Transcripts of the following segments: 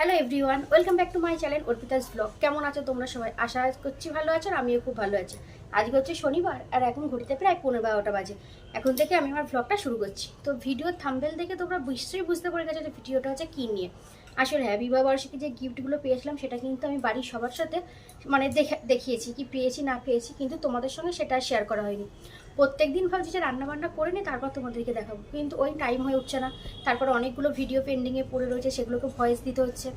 Hello everyone welcome back to my channel Arpita's blog কেমন আছো তোমরা সবাই? আশা করছি ভালো আছো আর আমিও খুব ভালো আছি। আজকে হচ্ছে শনিবার আর এখন ঘড়িতে প্রায় পনেরো বারোটা বাজে। এখন থেকে আমি আমার ব্লগটা শুরু করছি। তো ভিডিও থাম্বেল দেখে তোমরা নিশ্চয়ই বুঝতে পেরে গেছো যে ভিডিওটা হচ্ছে কী নিয়ে। আসলে হ্যাঁ বিবাহ বার্ষিকী যে গিফটগুলো পেয়েছিলাম সেটা কিন্তু আমি বাড়ির সবার সাথে মানে দেখে দেখিয়েছি কি পেয়েছি না পেয়েছি, কিন্তু তোমাদের সঙ্গে সেটা শেয়ার করা হয়নি। প্রত্যেক দিন ভাবছি যে রান্নাবান্না করে নিই তারপর তোমাদেরকে দেখাবো। কিন্তু ওই টাইম হয়ে উঠছে না। তারপর অনেকগুলো ভিডিও পেন্ডিংয়ে পড়ে রয়েছে, সেগুলোকে ভয়েস দিতে হচ্ছে।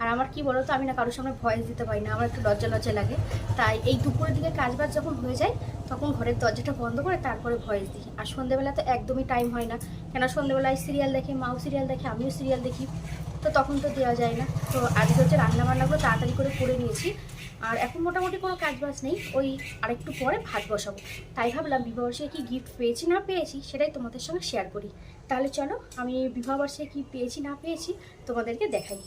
আর আমার কি বলো তো আমি না কারোর সামনে ভয়েস দিতে পারি না, আমার একটু লজ্জা লজ্জা লাগে। তাই এই দুপুরের দিকে কাজ বাজ যখন হয়ে যায়, তখন ঘরের দরজাটা বন্ধ করে তারপরে ভয়েস দিই। আর সন্ধ্যেবেলা তো একদমই টাইম হয় না। কেন সন্ধ্যেবেলায় সিরিয়াল দেখে, মাও সিরিয়াল দেখে, আমিও সিরিয়াল দেখি। তো তখন তো দেওয়া যায় না। তো আজকে হচ্ছে রান্নাবান্নাগুলো তাড়াতাড়ি করে করে নিয়েছি। আর এখন মোটামুটি কোনো কাজ বাজ নেই, ওই আরেকটু পরে ভাত বসাবো। তাই ভাবলাম বিবাহবার্ষিকে কি গিফট পেয়েছি না পেয়েছি সেটাই তোমাদের সঙ্গে শেয়ার করি। তাহলে চলো, আমি বিবাহবার্ষিকে কি পেয়েছি না পেয়েছি তোমাদেরকে দেখাই।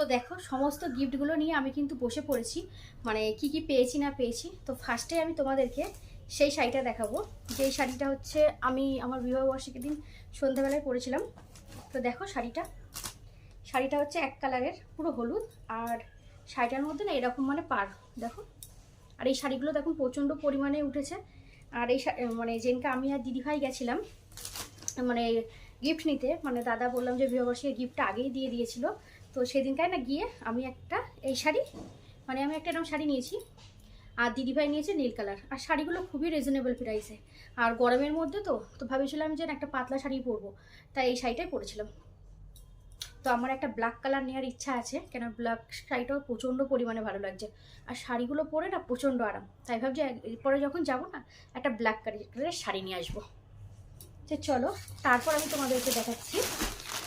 তো দেখো, সমস্ত গিফটগুলো নিয়ে আমি কিন্তু বসে পড়েছি। মানে কি কি পেয়েছি না পেয়েছি। তো ফার্স্টে আমি তোমাদেরকে সেই শাড়িটা দেখাবো। যেই শাড়িটা হচ্ছে আমি আমার বিবাহবার্ষিকীর দিন সন্ধ্যাবেলায় পরেছিলাম। তো দেখো শাড়িটা। শাড়িটা হচ্ছে এক কালারের, পুরো হলুদ। আর শাড়িটার মধ্যে না এরকম মানে পার, দেখো। আর এই শাড়িগুলো দেখুন প্রচণ্ড পরিমাণে উঠেছে। আর এই মানে যেনকে আমি আর দিদিভাই গেছিলাম মানে গিফট নিতে মানে দাদা বললাম যে বিবাহবার্ষিকীর গিফটটা আগেই দিয়ে দিয়েছিল। তো সেদিনকায় না গিয়ে আমি একটা, এই শাড়ি মানে আমি একটা এরকম শাড়ি নিয়েছি, আর দিদিভাই নিয়েছে নীল কালার। আর শাড়িগুলো খুবই রিজনেবল প্রাইসে আর গরমের মধ্যে তো তো ভাবেছিলাম যে একটা পাতলা শাড়ি পরবো, তাই এই শাড়িটাই পরেছিলাম। তো আমার একটা ব্ল্যাক কালার নেওয়ার ইচ্ছা আছে, কেন ব্ল্যাক শাড়িটাও প্রচণ্ড পরিমাণে ভালো লাগছে। আর শাড়িগুলো পরে না প্রচণ্ড আরাম। তাই ভাবছি এরপরে যখন যাব না, একটা ব্ল্যাক কালারের শাড়ি নিয়ে আসব। তো চলো, তারপর আমি তোমাদেরকে দেখাচ্ছি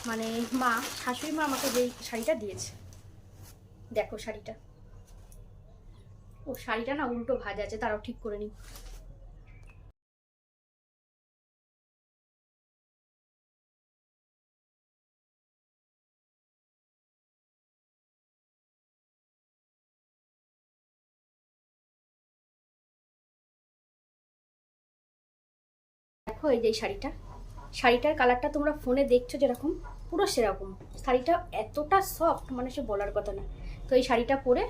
মানে মা, শাশুড়ি মা আমাকে যেই শাড়িটা দিয়েছে। দেখো শাড়িটা। ও শাড়িটা না উল্টো ভাজ আছে তারাও ঠিক করে নিই। দেখো এই যে শাড়িটা। শাড়িটার কালারটা তোমরা ফোনে দেখছ যেরকম? পুরো সেরকম। শাড়িটা এতটা সফট মানে সে বলার কথা না। তো এই শাড়িটা পরে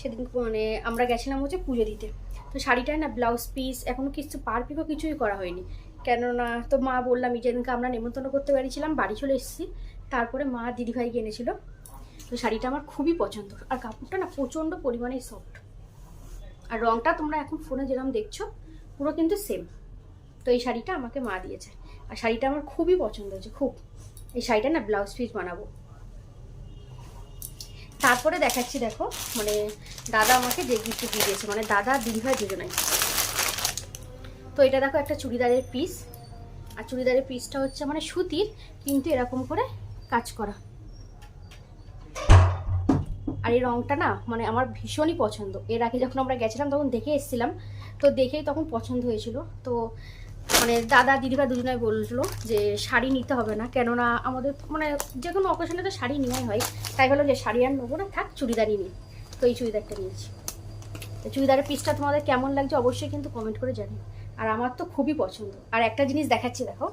সেদিন মানে আমরা গেছিলাম হচ্ছে পুজো দিতে। তো শাড়িটায় না ব্লাউজ পিস এখনও কিছু পার পিকও কিছুই করা হয়নি। কেননা তো মা বললাম যেদিনকে আমরা নেমন্তন্ন করতে পেরেছিলাম, বাড়ি চলে এসেছি। তারপরে মা দিদিভাইকে এনেছিল। তো শাড়িটা আমার খুবই পছন্দ। আর কাপড়টা না প্রচণ্ড পরিমাণে সফট আর রংটা তোমরা এখন ফোনে যেরকম দেখছ, পুরো কিন্তু সেম তো এই শাড়িটা আমাকে মা দিয়েছে। আর শাড়িটা আমার খুবই পছন্দ হয়েছে, খুব। এই শাড়িটা না ব্লাউজ পিস বানাবো। তারপরে দেখাচ্ছি দেখো মানে দাদা আমাকে যে গিফট দিয়ে দিয়েছে মানে দাদা, দিদিভাই দুজনাই। তো এটা দেখো একটা চুড়িদারের পিস আর চুড়িদারের পিসটা হচ্ছে মানে সুতির, কিন্তু এরকম করে কাজ করা। আর এই রংটা না মানে আমার ভীষণই পছন্দ। এর আগে যখন আমরা গেছিলাম, তখন দেখে এসেছিলাম। তো দেখেই তখন পছন্দ হয়েছিল। তো মানে দাদা দিদিভাই দুজনাই বলল যে শাড়ি নিতে হবে না, কেননা আমাদের মানে যে কোনো অকেশনে তো শাড়ি নেওয়াই হয়। তাই বলল যে শাড়ি আর নেব না, থাক চুড়িদারই নিই। তো এই চুড়িদারটা নিয়েছি। তো চুড়িদারের পিসটা তোমাদের কেমন লাগছে অবশ্যই কিন্তু কমেন্ট করে জানি আর আমার তো খুবই পছন্দ। আর একটা জিনিস দেখাচ্ছি, দেখো।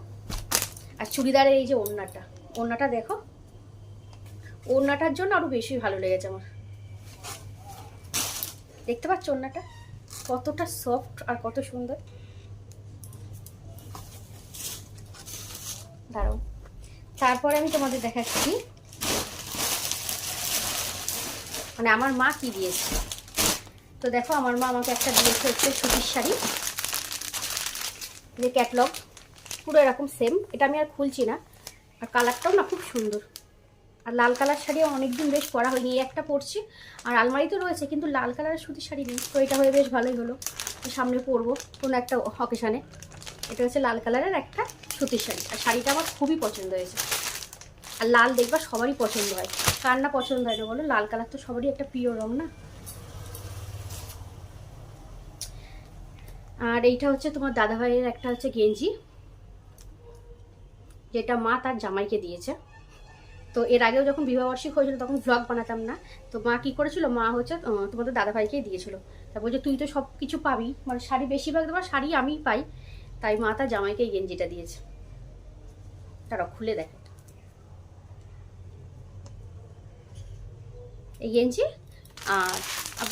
আর চুড়িদারের এই যে ওড়নাটা ওড়নাটা দেখো। ওড়নাটার জন্য আরও বেশি ভালো লেগেছে আমার। দেখতে পাচ্ছ ওড়নাটা? কতটা সফট আর কত সুন্দর। দাঁড়াও। তারপরে আমি তোমাদের দেখাচ্ছি। মানে আমার মা কি দিয়েছে? তো দেখো, আমার মা আমাকে একটা দিয়েছে হচ্ছে সুতির শাড়ি। যে ক্যাটলগ পুরো এরকম সেম এটা আমি আর খুলছি না। আর কালারটাও না খুব সুন্দর। আর লাল কালার শাড়ি অনেকদিন বেশ পরা হয়নি। এই একটা পরছি। আর আলমারি তো রয়েছে, কিন্তু লাল কালারের সুতির শাড়ি নেই। তো এটা হয়ে বেশ ভালোই হলো। সামনে পরবো। কোনো একটা অকেশানে এটা হচ্ছে লাল কালারের একটা সুতির শাড়ি। আর শাড়িটা আমার খুবই পছন্দ হয়েছে। আর লাল দেখবা সবারই পছন্দ হয়। কার না পছন্দ হয় না বলো? লাল কালার তো সবারই একটা প্রিয় রং না? আর এইটা হচ্ছে তোমার দাদাভাইয়ের একটা হচ্ছে গেঞ্জি। যেটা মা তার জামাইকে দিয়েছে। তো এর আগেও যখন বিবাহবার্ষিক হয়েছিল, তখন ভ্লগ বানাতাম না। তো মা কি করেছিল? মা হচ্ছে তোমাদের দাদাভাইকেই দিয়েছিল। তা বলছে, তুই তো সব কিছু পাবি। মানে শাড়ি বেশিরভাগ তোমার শাড়ি আমিই পাই। তাই মা তার জামাইকে এই গেঞ্জিটা দিয়েছে। তারা খুলে দেখে। এই গেঞ্জি আর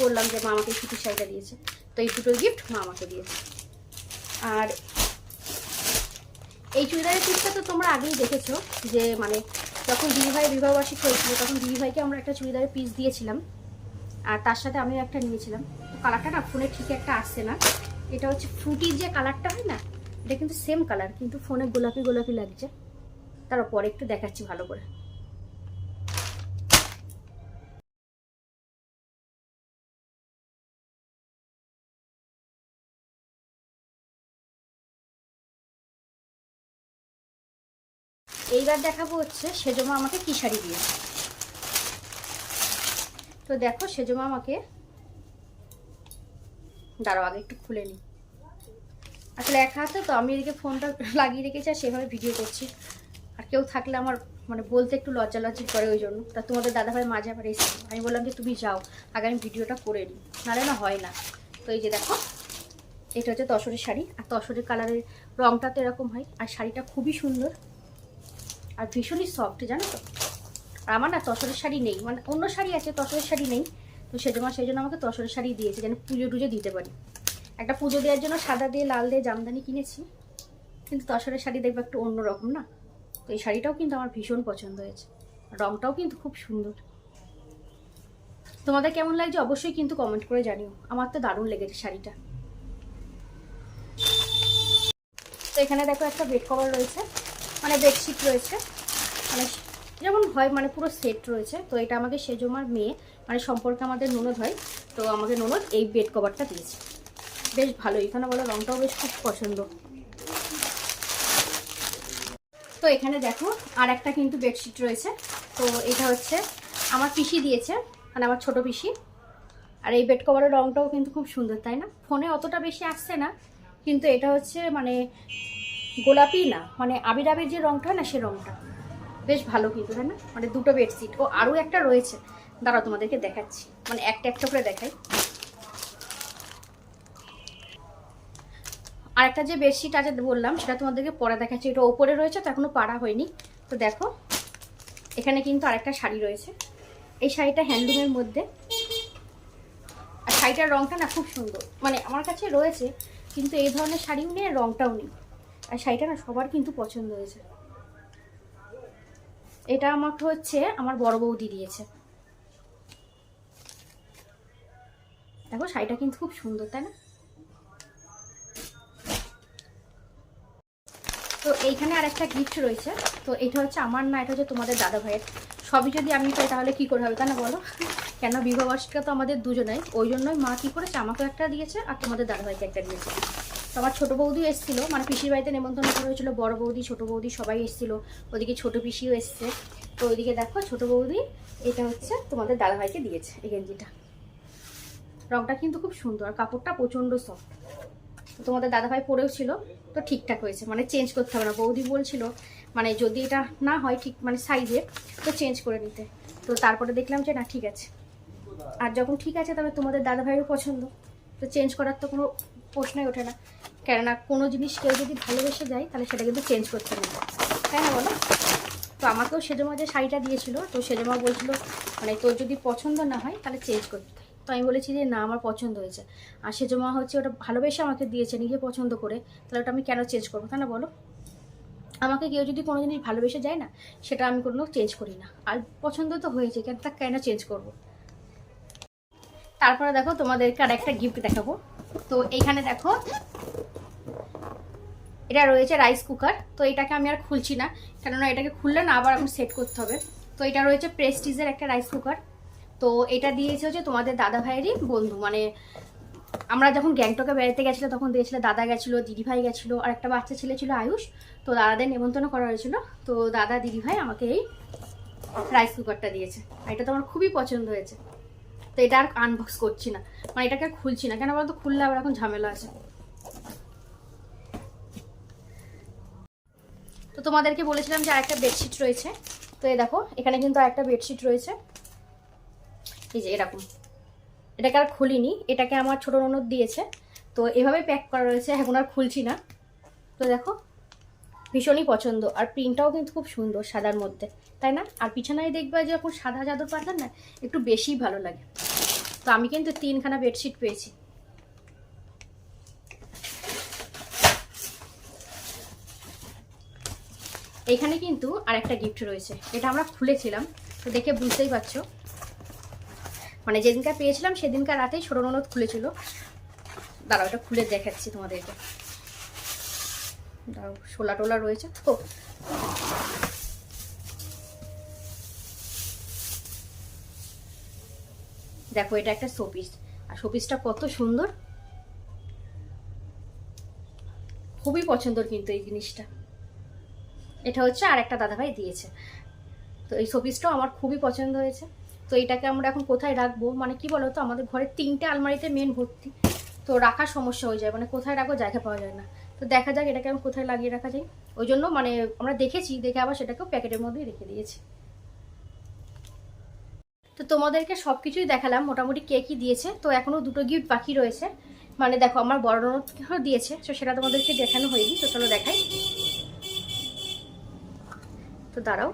বললাম যে মা আমাকে সুতির শাড়িটা দিয়েছে। তো এই দুটো গিফট মা আমাকে দিয়েছে। আর এই চুড়িদারের পিসটা তো তোমরা আগেই দেখেছ যে মানে যখন দিদিভাই বিবাহবার্ষিক হয়েছিল, তখন দিদিভাইকে আমরা একটা চুড়িদারের পিস দিয়েছিলাম। আর তার সাথে আমিও একটা নিয়েছিলাম। তো কালারটা না ফোনে ঠিক একটা আসছে না। এটা হচ্ছে ফ্রুটির যে কালারটা হয় না, এটা কিন্তু সেম কালার কিন্তু ফোনে গোলাপি গোলাপি লাগছে। তার একটু দেখাচ্ছি ভালো করে। এইবার দেখাবো হচ্ছে সেজমা আমাকে কি শাড়ি দিয়েছে তো দেখো সেজমা আমাকে দাঁড়াও, আগে একটু খুলে নিই আসলে এক হাতে তো আমি এদিকে ফোনটা লাগিয়ে রেখেছি আর সেভাবে ভিডিও করছি। আর কেউ থাকলে আমার মানে বলতে একটু লজ্জা লজ্জি করে ওই জন্য। তা তোমাদের দাদাভাই মাঝে আবার এসে আমি বললাম যে, তুমি যাও, আগে আমি ভিডিওটা করে নিই। নাহলে না হয় না। তো এই যে দেখো, এটা হচ্ছে তসরের শাড়ি। আর তসরের কালারের রঙটা তো এরকম হয়। আর শাড়িটা খুবই সুন্দর। আর ভীষণই সফট জানো তো? আর আমার না তসরের শাড়ি নেই। মানে অন্য শাড়ি আছে, তসরের শাড়ি নেই। তো সেজন্য সেই জন্য আমাকে তসরের শাড়ি দিয়েছে, যেন পুজো টুজো দিতে পারি। একটা পুজো দেওয়ার জন্য সাদা দিয়ে, লাল দিয়ে জামদানি কিনেছি। কিন্তু তসরের শাড়ি দেখব একটু অন্যরকম না? তো এই শাড়িটাও কিন্তু আমার ভীষণ পছন্দ হয়েছে। রংটাও কিন্তু খুব সুন্দর। তোমাদের কেমন লাগছে অবশ্যই কিন্তু কমেন্ট করে জানিও। আমার তো দারুণ লেগেছে শাড়িটা। তো এখানে দেখো একটা বেড কভার রয়েছে মানে বেডশিট রয়েছে। মানে যেমন হয় মানে পুরো সেট রয়েছে। তো এটা আমাকে সেজমার মেয়ে মানে সম্পর্কে আমাদের ননদ হয়। তো আমাকে ননদ এই বেড কভারটা দিয়েছে। বেশ ভালো, এখানে বলো রংটাও বেশ খুব পছন্দ তো এখানে দেখো আর একটা কিন্তু বেডশিট রয়েছে। তো এটা হচ্ছে আমার পিসি দিয়েছে মানে আমার ছোট পিসি। আর এই বেড কভারের রংটাও কিন্তু খুব সুন্দর, তাই না? ফোনে অতটা বেশি আসছে না, কিন্তু এটা হচ্ছে মানে গোলাপি না মানে আবির আবির যে রংটা হয় না, সে রংটা। বেশ ভালো কিন্তু, তাই না? মানে দুটো বেডশিট। ও আরও একটা রয়েছে। দাঁড়াও তোমাদেরকে দেখাচ্ছি। মানে একটা একটা করে দেখাই। আর একটা যে বেডশিট আছে বললাম, সেটা তোমাদেরকে পরে দেখাচ্ছি। এটা ওপরে রয়েছে, তো এখনও পাড়া হয়নি। তো দেখো, এখানে কিন্তু আরেকটা শাড়ি রয়েছে। এই শাড়িটা হ্যান্ডলুমের মধ্যে। আর শাড়িটার রঙটা না খুব সুন্দর। মানে আমার কাছে রয়েছে, কিন্তু এই ধরনের শাড়িও নেই, আর রংটাও নেই। আর শাড়িটা না সবার কিন্তু পছন্দ হয়েছে। এটা আমাকে হচ্ছে আমার বড় বৌদি দিয়েছে। দেখো, শাড়িটা কিন্তু খুব সুন্দর, তাই না? তো এইখানে আর একটা গিফট রয়েছে। তো এটা হচ্ছে আমার না, এটা হচ্ছে তোমাদের দাদা ভাইয়ের। সবই যদি আমি পাই তাহলে কি করে হবে তাই না বলো? কেন বিবাহবার্ষিকা তো আমাদের দুজনাই ওই জন্যই মা কি করেছে? আমাকেও একটা দিয়েছে আর তোমাদের দাদা ভাইকে একটা দিয়েছে। তো আমার ছোটো বৌদি এসেছিল মানে পিসির বাড়িতে নেমন্তন্ন করা হয়েছিল, বড় বৌদি, ছোটো বৌদি সবাই এসেছিল। ওদিকে ছোটো পিসিও এসছে। তো ওইদিকে দেখো ছোটো বৌদি, এটা হচ্ছে তোমাদের দাদা ভাইকে দিয়েছে এই গেঞ্জিটা। রংটা কিন্তু খুব সুন্দর কাপড়টা প্রচণ্ড সফট তো তোমাদের দাদাভাই পরেও ছিল। তো ঠিকঠাক হয়েছে মানে চেঞ্জ করতে হবে না। বৌদি বলছিল মানে যদি এটা না হয় ঠিক মানে সাইজে তো চেঞ্জ করে নিতে। তো তারপরে দেখলাম যে না, ঠিক আছে। আর যখন ঠিক আছে তবে তোমাদের দাদাভাইয়েরও পছন্দ। তো চেঞ্জ করার তো কোনো প্রশ্নই ওঠে না। কেননা কোনো জিনিস কেউ যদি ভালোবেসে যায়, তাহলে সেটা কিন্তু চেঞ্জ করতে হবে। তাই না বলো? তো আমাকেও সেজমা যে শাড়িটা দিয়েছিল, তো সেজমা বলছিল মানে তোর যদি পছন্দ না হয়, তাহলে চেঞ্জ করতে তো আমি বলেছি যে, না, আমার পছন্দ হয়েছে। আর সেজমা হচ্ছে ওটা ভালোবেসে আমাকে দিয়েছে, নিজে পছন্দ করে। তাহলে ওটা আমি কেন চেঞ্জ করব? তাই না বলো? আমাকে কেউ যদি কোনো জিনিস ভালোবেসে যায় না, সেটা আমি কোনো চেঞ্জ করি না। আর পছন্দ তো হয়েছে, কেন তা কেন চেঞ্জ করব? তারপরে দেখো তোমাদেরকে আর একটা গিফট দেখাবো। তো এইখানে দেখো, এটা রয়েছে রাইস কুকার তো এটাকে আমি আর খুলছি না, কেননা এটাকে খুললে না আবার এখন সেট করতে হবে। তো এটা রয়েছে প্রেস্টিজের একটা রাইস কুকার তো এটা দিয়েছে হচ্ছে তোমাদের দাদা ভাইয়েরই বন্ধু মানে আমরা যখন গ্যাংটকে বেড়াতে গেছিল তখন দিয়েছিল দাদা গেছিল, দিদিভাই গেছিল, আর একটা বাচ্চা ছেলে ছিল আয়ুষ, তো দাদাদের নেমন্তন্ন করা হয়েছিল। তো দাদা, দিদিভাই আমাকে এই রাইস কুকারটা দিয়েছে, আর এটা তো আমার খুবই পছন্দ হয়েছে। তো এটা আর আনবক্স করছি না মানে এটাকে আর খুলছি না, কেন বলতো খুললে আবার এখন ঝামেলা আছে। তো তোমাদেরকে বলেছিলাম যে আরেকটা বেডশিট রয়েছে, তো এই দেখো, এখানে কিন্তু আরেকটা বেডশিট রয়েছে। এই যে এরকম। এটাকে আর খুলিনি, এটাকে আমার ছোট ননদ দিয়েছে। তো এভাবে প্যাক করা রয়েছে, এখন আর খুলছি না। তো দেখো, ভীষণই পছন্দ। আর প্রিন্টটাও কিন্তু খুব সুন্দর সাদার মধ্যে, তাই না? আর পিছনায় দেখবে যে যখন সাদা চাদর পাঠান না, একটু বেশিই ভালো লাগে। তো আমি কিন্তু তিনখানা বেডশিট পেয়েছি। এখানে কিন্তু আর একটা গিফট রয়েছে, এটা আমরা খুলেছিলাম। তো দেখে বুঝতেই পারছ। মানে যেদিনকার পেয়েছিলাম, সেদিনকার রাতেই ছোট ননদ খুলেছিল। দাঁড়াও, এটা খুলে দেখাচ্ছি তোমাদেরকে। দাঁড়াও, শোলা টোলা রয়েছে। তো দেখো, এটা একটা শোপিস। আর শোপিসটা কত সুন্দর। খুবই পছন্দর কিন্তু এই জিনিসটা। এটা হচ্ছে আর একটা দাদাভাই দিয়েছে। তো এই শোপিসটাও আমার খুবই পছন্দ হয়েছে। তো এটাকে আমরা এখন কোথায় রাখব? মানে কি বলো তো আমাদের ঘরে তিনটে আলমারিতে মেন ভর্তি। তো রাখার সমস্যা হয়ে যায়। মানে কোথায় রাখব? জায়গা পাওয়া যায় না। তো দেখা যাক এটাকে আমি কোথায় লাগিয়ে রাখা যায়। ওই জন্য মানে আমরা দেখেছি, দেখে আবার সেটাকেও প্যাকেটের মধ্যেই রেখে দিয়েছি। তো তোমাদেরকে সব কিছুই দেখালাম। মোটামুটি কে কি দিয়েছে? তো এখনও দুটো গিফট বাকি রয়েছে। মানে দেখো, আমার বড় দিয়েছে। তো সেটা তোমাদেরকে দেখানো হয়নি। তো চলো দেখাই। তো দাঁড়াও।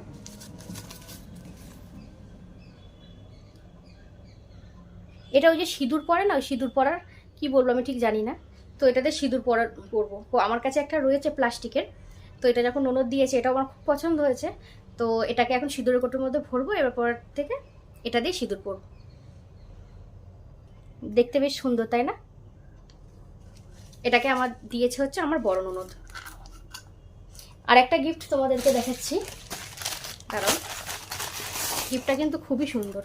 এটা ওই যে সিঁদুর পরে না, ওই সিঁদুর পরার কি বলব আমি ঠিক জানি না। তো এটাতে সিঁদুর পরার পরবো। তো আমার কাছে একটা রয়েছে প্লাস্টিকের। তো এটা যখন ননদ দিয়েছে এটা আমার খুব পছন্দ হয়েছে। তো এটাকে এখন সিঁদুরের কোটোর মধ্যে ভরবো, এবার পর থেকে এটা দিয়ে সিঁদুর পরবো। দেখতে বেশ সুন্দর, তাই না? এটাকে আমার দিয়েছে হচ্ছে আমার বড় ননদ। আর একটা গিফট তোমাদেরকে দেখাচ্ছি। দাঁড়াও। গিফটটা কিন্তু খুবই সুন্দর।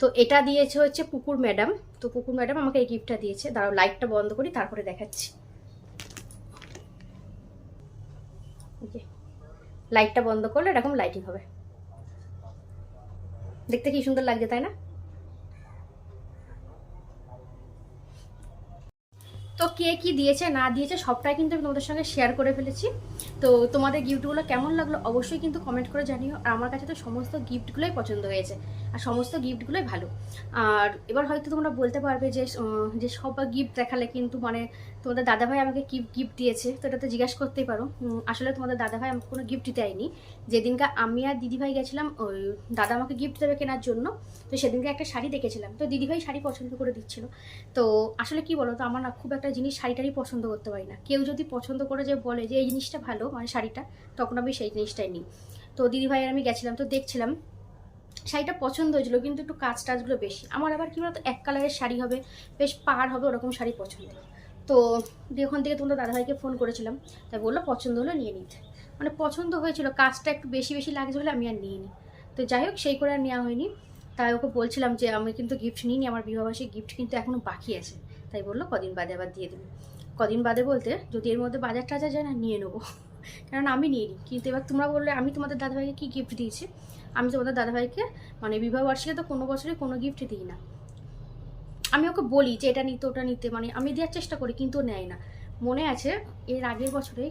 তো এটা দিয়েছে হচ্ছে পুকুর ম্যাডাম। তো পুকুর ম্যাডাম আমাকে এই গিফটটা দিয়েছে। দাঁড়াও লাইটটা বন্ধ করি, তারপরে দেখাচ্ছি। লাইটটা বন্ধ করলে এরকম লাইটিং হবে। দেখতে কি সুন্দর লাগছে, তাই না? তো কে কি দিয়েছে, না দিয়েছে, সবটাই কিন্তু আমি তোমাদের সঙ্গে শেয়ার করে ফেলেছি। তো তোমাদের গিফটগুলো কেমন লাগল অবশ্যই কিন্তু কমেন্ট করে জানিও। আর আমার কাছে তো সমস্ত গিফটগুলোই পছন্দ হয়েছে। আর সমস্ত গিফটগুলোই ভালো। আর এবার হয়তো তোমরা বলতে পারবে যে যে সব গিফট দেখালে কিন্তু মানে তোমাদের দাদাভাই আমাকে কি গিফট দিয়েছে, তো এটা তো জিজ্ঞাসা করতেই পারো। আসলে তোমাদের দাদাভাই আমাকে কোনো গিফট দিতে দেয়নি। যেদিনকে আমি আর দিদিভাই গেছিলাম, ওই দাদা আমাকে গিফট দেবে কেনার জন্য, তো সেদিনকে একটা শাড়ি দেখেছিলাম। তো দিদিভাই শাড়ি পছন্দ করে দিচ্ছিল। তো আসলে কি বলো তো আমার না খুব একটা জিনিস শাড়িটারই পছন্দ করতে পারি না। কেউ যদি পছন্দ করে যে বলে যে, এই জিনিসটা ভালো মানে শাড়িটা, তখন আমি সেই জিনিসটাই নিই। তো দিদিভাই আমি গেছিলাম, তো দেখছিলাম শাড়িটা পছন্দ হয়েছিল, কিন্তু একটু কাজ টাজগুলো বেশি। আমার আবার কি বলতো, এক কালারের শাড়ি হবে, বেশ পার হবে ওরকম শাড়ি পছন্দ তো দিয়ে ওখান থেকে তোমরা দাদাভাইকে ফোন করেছিলাম, তাই বলল পছন্দ হলো নিয়ে নিতে। মানে পছন্দ হয়েছিল, কাজটা একটু বেশি বেশি লাগছে বলে আমি আর নিয়ে নিই তো যাই হোক, সেই করে আর নেওয়া হয়নি। তাই ওকে বলছিলাম যে, আমি কিন্তু গিফট নিইনি, আমার বিবাহবাসী গিফট কিন্তু এখনও বাকি আছে। তাই বলল, কদিন বাদে আবার দিয়ে দেবে। কদিন বাদে বলতে যদি এর মধ্যে বাজার টাজার যায় না, নিয়ে নেব। কারণ আমি নিয়ে নিই কিন্তু এবার তোমরা বললে, আমি তোমাদের দাদাভাইকে কী গিফট দিয়েছি? আমি তোমাদের দাদাভাইকে মানে বিবাহ বার্ষিকে তো কোনো বছরই কোনো গিফট দিই না। আমি ওকে বলি যে, এটা নিতে, ওটা নিতে। মানে আমি দেওয়ার চেষ্টা করি, কিন্তু নেয় না। মনে আছে, এর আগের বছরে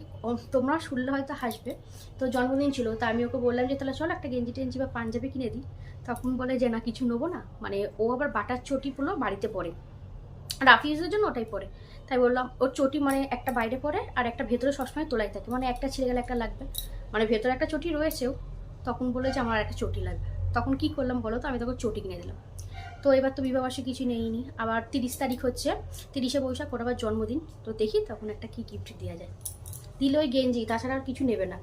তোমরা শুনলে হয়তো হাসবে, তো জন্মদিন ছিল, তা আমি ওকে বললাম যে, তাহলে চল একটা গেঞ্জি টেঞ্জি বা পাঞ্জাবি কিনে দিই। তখন বলে যে, না, কিছু নেব না। মানে ও আবার বাটার চটি চটিগুলো বাড়িতে পড়ে রাফ ইউজের জন্য ওটাই পরে। তাই বললাম, ওর চটি মানে একটা বাইরে পরে আর একটা ভেতরে সবসময় তোলাই থাকে। মানে একটা ছিঁড়ে গেলে একটা লাগবে। মানে ভেতরে একটা চটি রয়েছেও তখন বলে যে আমার একটা চটি লাগবে। তখন কি করলাম বলো তো? আমি তখন চটি কিনে দিলাম। তো এবার তো বিবাহবার্ষিকী কিছু নেইনি। আবার তিরিশ তারিখ হচ্ছে, তিরিশে বৈশাখ, ওর আবার জন্মদিন। তো দেখি তখন একটা কি গিফট দেওয়া যায়। দিল ওই গেঞ্জি, তাছাড়া আর কিছু নেবে না।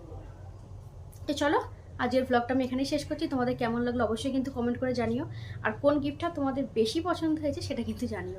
তো চলো, আজকের ব্লগটা আমি এখানেই শেষ করছি। তোমাদের কেমন লাগল অবশ্যই কিন্তু কমেন্ট করে জানিও। আর কোন গিফটটা তোমাদের বেশি পছন্দ হয়েছে সেটা কিন্তু জানিও।